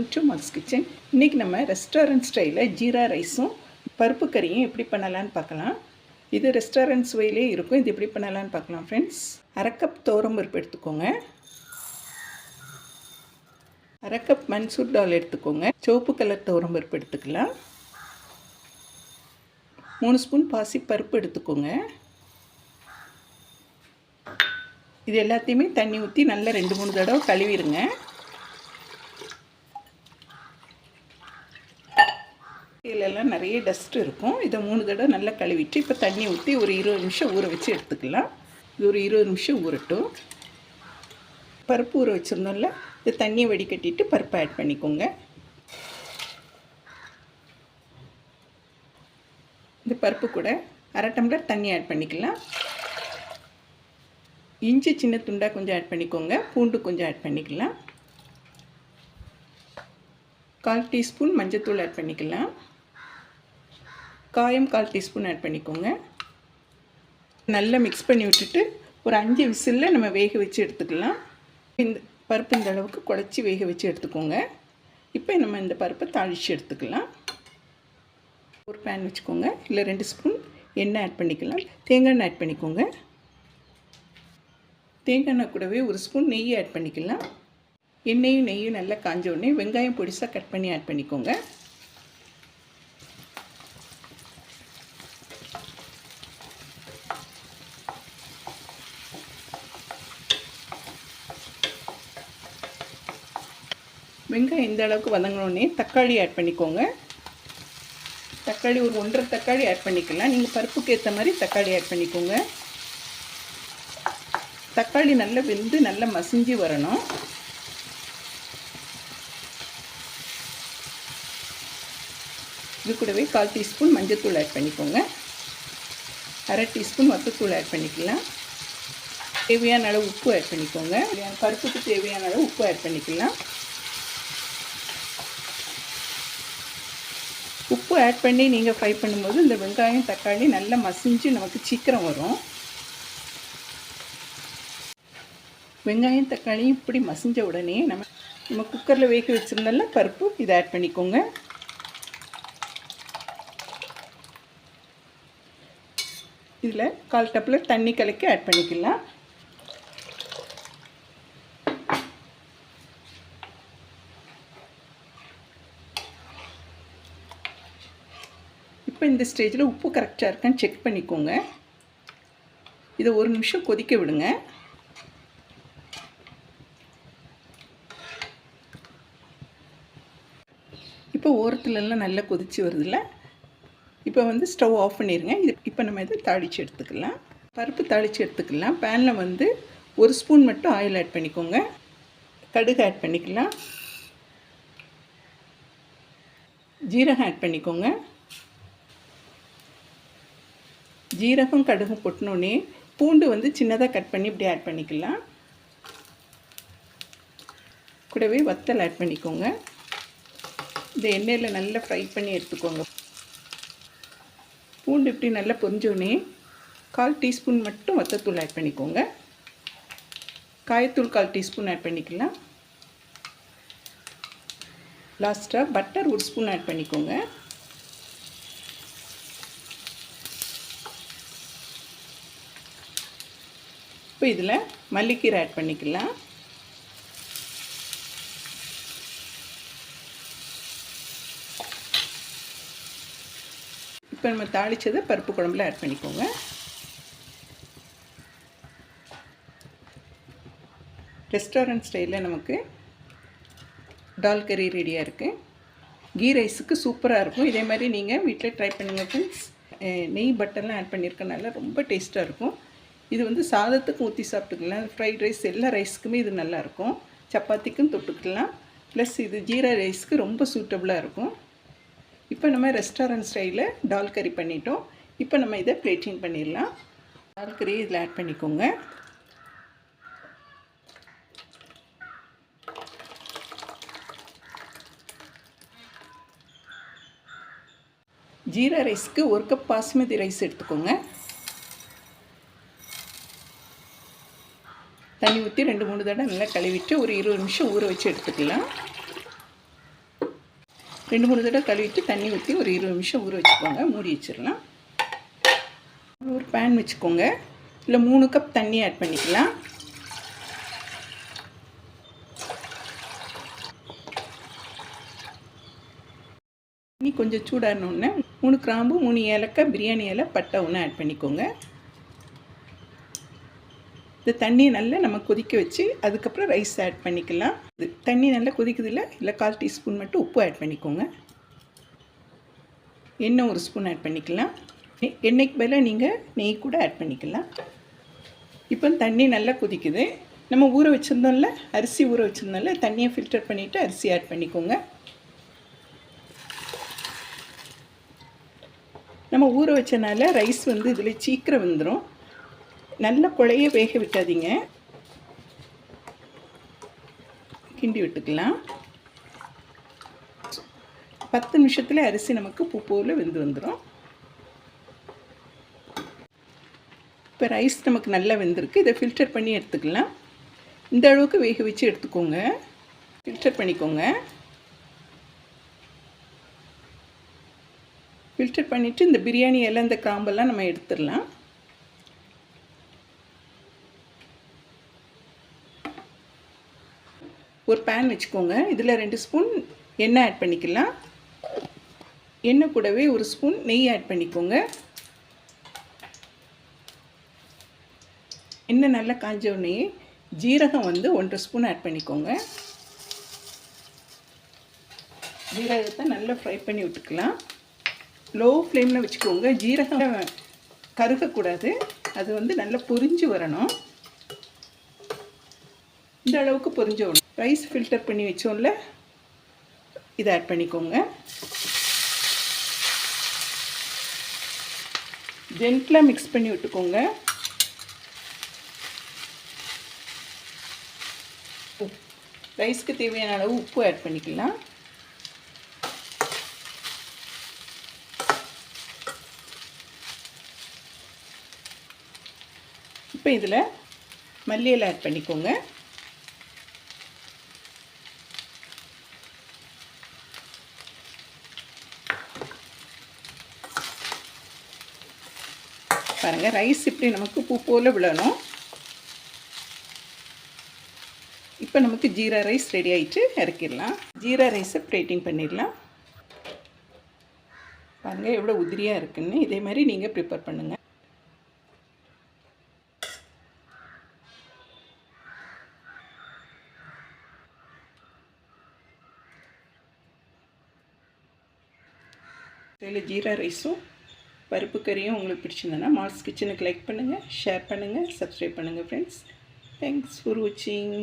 Welcome to mugs kitchen இன்றைக்கி நம்ம restaurant ஸ்டைலில் ஜீரா ரைஸும் பருப்பு கறியும் எப்படி பண்ணலான்னு பார்க்கலாம். இது ரெஸ்டாரண்ட் சுவையிலே இருக்கும். இது எப்படி பண்ணலான்னு பார்க்கலாம் ஃப்ரெண்ட்ஸ் அரை கப் தோரம் பருப்பு எடுத்துக்கோங்க. அரை கப் மன்சூர் டால் எடுத்துக்கோங்க. சிவப்பு கலர் துவரம் பருப்பு எடுத்துக்கலாம். மூணு ஸ்பூன் பாசி பருப்பு எடுத்துக்கோங்க. இது எல்லாத்தையுமே தண்ணி ஊற்றி நல்லா ரெண்டு மூணு தடவை கழுவிடுங்க. இதிலெல்லாம் நிறைய டஸ்ட் இருக்கும். இதை மூணு தடவை நல்லா கழுவிட்டு இப்போ தண்ணி ஊற்றி ஒரு இருபது நிமிஷம் ஊற வச்சு எடுத்துக்கலாம். இது ஒரு இருபது நிமிஷம் ஊறட்டும். பருப்பு ஊற வச்சுருந்தோம்ல இது தண்ணியை வடிகட்டிட்டு பருப்பை ஆட் பண்ணிக்கோங்க. இந்த பருப்பு கூட அரை டம்ளர் தண்ணி ஆட் பண்ணிக்கலாம். இஞ்சி சின்ன துண்டாக கொஞ்சம் ஆட் பண்ணிக்கோங்க. பூண்டு கொஞ்சம் ஆட் பண்ணிக்கலாம். கால் டீஸ்பூன் மஞ்சத்தூள் ஆட் பண்ணிக்கலாம். காயம் கால் டீஸ்பூன் ஆட் பண்ணிக்கோங்க. நல்லா மிக்ஸ் பண்ணி விட்டுட்டு ஒரு அஞ்சு விசிலில் நம்ம வேக வச்சு எடுத்துக்கலாம். இந்த பருப்பு இந்த அளவுக்கு குழச்சி வேக வச்சு எடுத்துக்கோங்க. இப்போ நம்ம இந்த பருப்பை தாளித்து எடுத்துக்கலாம். ஒரு பேன் வச்சுக்கோங்க. இல்லை ரெண்டு ஸ்பூன் எண்ணெய் ஆட் பண்ணிக்கலாம். தேங்காய் எண்ணெய் ஆட் பண்ணிக்கோங்க. தேங்காய் எண்ணெய் கூடவே ஒரு ஸ்பூன் நெய் ஆட் பண்ணிக்கலாம். எண்ணெயும் நெய்யும் நல்லா காஞ்ச உடனே வெங்காயம் பொடிசாக கட் பண்ணி ஆட் பண்ணிக்கோங்க. வெங்காயம் இந்த அளவுக்கு வதங்கினோடனே தக்காளி ஆட் பண்ணிக்கோங்க. தக்காளி ஒரு ஒன்றரை தக்காளி ஆட் பண்ணிக்கலாம். நீங்கள் பருப்புக்கு ஏற்ற மாதிரி தக்காளி ஆட் பண்ணிக்கோங்க. தக்காளி நல்லா வெந்து நல்லா மசிஞ்சு வரணும். இது கூடவே கால் டீஸ்பூன் மஞ்சத்தூள் ஆட் பண்ணிக்கோங்க. அரை டீஸ்பூன் வத்தத்தூள் ஆட் பண்ணிக்கலாம். தேவையான அளவு உப்பு ஆட் பண்ணிக்கோங்க. பருப்புக்கு தேவையான அளவு உப்பு ஆட் பண்ணிக்கலாம். உப்பு ஆட் பண்ணி நீங்கள் ஃப்ரை பண்ணும்போது இந்த வெங்காயம் தக்காளி நல்லா மசிஞ்சு நமக்கு சீக்கிரம் வரும். வெங்காயம் தக்காளி இப்படி மசிஞ்ச உடனே நம்ம நம்ம குக்கரில் வேக வச்சுருந்தால பருப்பு இதை ஆட் பண்ணிக்கோங்க. இதில் கால் டப்பில் தண்ணி கலக்கி ஆட் பண்ணிக்கலாம். இப்போ இந்த ஸ்டேஜில் உப்பு கரெக்டாக இருக்கான்னு செக் பண்ணிக்கோங்க. இதை ஒரு நிமிஷம் கொதிக்க விடுங்க. இப்போ ஓரத்துலலாம் நல்லா கொதிச்சு வருதில்ல? இப்போ வந்து ஸ்டவ் ஆஃப் பண்ணிடுங்க இது இப்போ நம்ம இதை தாளித்து எடுத்துக்கலாம். பருப்பு தாளித்து எடுத்துக்கலாம். பேனில் வந்து ஒரு ஸ்பூன் மட்டும் ஆயில் ஆட் பண்ணிக்கோங்க. கடுகு ஆட் பண்ணிக்கலாம். ஜீரகம் ஆட் பண்ணிக்கோங்க. ஜீரகம் கடுகு கொட்டினோடனே பூண்டு வந்து சின்னதாக கட் பண்ணி இப்படி ஆட் பண்ணிக்கலாம். கூடவே வத்தல் ஆட் பண்ணிக்கோங்க. இந்த எண்ணெயில் நல்லா ஃப்ரை பண்ணி எடுத்துக்கோங்க. பூண்டு இப்படி நல்லா பொரிஞ்சோடனே கால் டீஸ்பூன் மட்டும் வத்தத்தூள் ஆட் பண்ணிக்கோங்க. காயத்தூள் கால் டீஸ்பூன் ஆட் பண்ணிக்கலாம். லாஸ்ட்டாக பட்டர் ஒரு ஸ்பூன் ஆட் பண்ணிக்கோங்க. இப்போ இதில் மல்லிக்கீரை ஆட் பண்ணிக்கலாம். இப்போ நம்ம தாளித்ததை பருப்பு குழம்புல ஆட் பண்ணிக்கோங்க. ரெஸ்டாரண்ட் ஸ்டைலில் நமக்கு டால் கறி ரெடியாக இருக்குது கீ ரைஸுக்கு சூப்பராக இருக்கும். இதே மாதிரி நீங்கள் வீட்டில் ட்ரை பண்ணுங்கள் ஃப்ரெண்ட்ஸ் நெய் பட்டர்லாம் ஆட் பண்ணியிருக்கனால ரொம்ப டேஸ்ட்டாக இருக்கும். இது வந்து சாதத்துக்கும் ஊற்றி சாப்பிட்டுக்கலாம் ஃப்ரைட் ரைஸ் எல்லா ரைஸ்க்குமே இது நல்லாயிருக்கும். சப்பாத்திக்கும் தொட்டுக்கலாம். ப்ளஸ் இது ஜீரா ரைஸ்க்கு ரொம்ப சூட்டபுளாக இருக்கும். இப்போ நம்ம ரெஸ்டாரண்ட் ஸ்டைலில் டால் கறி பண்ணிட்டோம். இப்போ நம்ம இதை பிளேட்டிங் பண்ணிடலாம். டால் கறி இதில் ஆட் பண்ணிக்கோங்க. ஜீரா ரைஸ்க்கு ஒரு கப் பாஸ்மதி ரைஸ் எடுத்துக்கோங்க. தண்ணி ஊற்றி ரெண்டு மூணு தடவை நல்லா கழுவிட்டு ஒரு இருபது நிமிஷம் ஊற வச்சு எடுத்துக்கலாம். ரெண்டு மூணு தடவை கழுவிட்டு தண்ணி ஊற்றி ஒரு இருபது நிமிஷம் ஊற வச்சுக்கோங்க. மூடி வச்சிடலாம். ஒரு பேன் வச்சுக்கோங்க. இல்லை மூணு கப் தண்ணி ஆட் பண்ணிக்கலாம். தண்ணி கொஞ்சம் சூடானோடனே மூணு கிராம்பு மூணு ஏலக்காய் பிரியாணி இலை பட்டை ஒன்று ஆட் பண்ணிக்கோங்க. இந்த தண்ணியை நல்லா நம்ம கொதிக்க வச்சு அதுக்கப்புறம் ரைஸ் ஆட் பண்ணிக்கலாம். இது தண்ணி நல்லா கொதிக்குதில்ல இல்லை கால் டீஸ்பூன் மட்டும் உப்பு ஆட் பண்ணிக்கோங்க. எண்ணெய் ஒரு ஸ்பூன் ஆட் பண்ணிக்கலாம். எண்ணெய்க்கு பதிலாக நீங்கள் நெய் கூட ஆட் பண்ணிக்கலாம். இப்போ தண்ணி நல்லா கொதிக்குது. நம்ம ஊற வச்சுருந்தோம்ல அரிசி ஊற வச்சுருந்தோம்ல தண்ணியை ஃபில்டர் பண்ணிவிட்டு அரிசி ஆட் பண்ணிக்கோங்க. நம்ம ஊற வச்சனால ரைஸ் வந்து இதில் சீக்கிரம் வந்துடும் நல்ல குழைய வேக விட்டாதீங்க. கிண்டி விட்டுக்கலாம். பத்து நிமிஷத்தில் அரிசி நமக்கு பூ போல் வெந்து வந்துடும் இப்போ ரைஸ் நமக்கு நல்லா வெந்திருக்கு. இதை ஃபில்டர் பண்ணி எடுத்துக்கலாம். இந்த அளவுக்கு வேக வச்சு எடுத்துக்கோங்க. ஃபில்டர் பண்ணிக்கோங்க. ஃபில்டர் பண்ணிவிட்டு இந்த பிரியாணி எல்லாம் இந்த கிராம்பெல்லாம் நம்ம எடுத்துடலாம். ஒரு பேன் வச்சுக்கோங்க. இதில் ரெண்டு ஸ்பூன் எண்ணெய் ஆட் பண்ணிக்கலாம். எண்ணெய் கூடவே ஒரு ஸ்பூன் நெய் ஆட் பண்ணிக்கோங்க. எண்ணெய் நல்லா காஞ்ச உடனே ஜீரகம் வந்து ஒன்றரை ஸ்பூன் ஆட் பண்ணிக்கோங்க. ஜீரகத்தை நல்லா ஃப்ரை பண்ணி விட்டுக்கலாம். லோ ஃப்ளேமில் வச்சுக்கோங்க. ஜீரகம் கருகக்கூடாது. அது வந்து நல்லா பொரிஞ்சு வரணும். இந்த அளவுக்கு பொரிஞ்ச ரைஸ் ஃபில்டர் பண்ணி வச்சோம்ல இதை ஆட் பண்ணிக்கோங்க. ஜென்டிலாக மிக்ஸ் பண்ணி விட்டுக்கோங்க. ரைஸ்க்கு தேவையான அளவு உப்பு ஆட் பண்ணிக்கலாம். இப்போ இதில் மல்லியில் ஆட் பண்ணிக்கோங்க. பாருங்கள் ரைஸ் இப்படி நமக்கு பூ போல் விழணும். இப்போ நமக்கு ஜீரா ரைஸ் ரெடி ஆயிட்டு இறக்கிடலாம். ஜீரா ரைஸை ப்ரேட்டிங் பண்ணிடலாம். பாருங்கள் எவ்வளோ உதிரியாக இருக்குன்னு. இதே மாதிரி நீங்கள் ப்ரிப்பேர் பண்ணுங்கள் இதில் ஜீரா ரைஸும் பருப்பு கறியும் உங்களுக்கு பிடிச்சிருந்தேன்னா மால்ஸ் கிச்சனுக்கு லைக் பண்ணுங்கள் ஷேர் பண்ணுங்கள் சப்ஸ்கிரைப் பண்ணுங்கள் ஃப்ரெண்ட்ஸ் தேங்க்ஸ் ஃபார் வாட்சிங்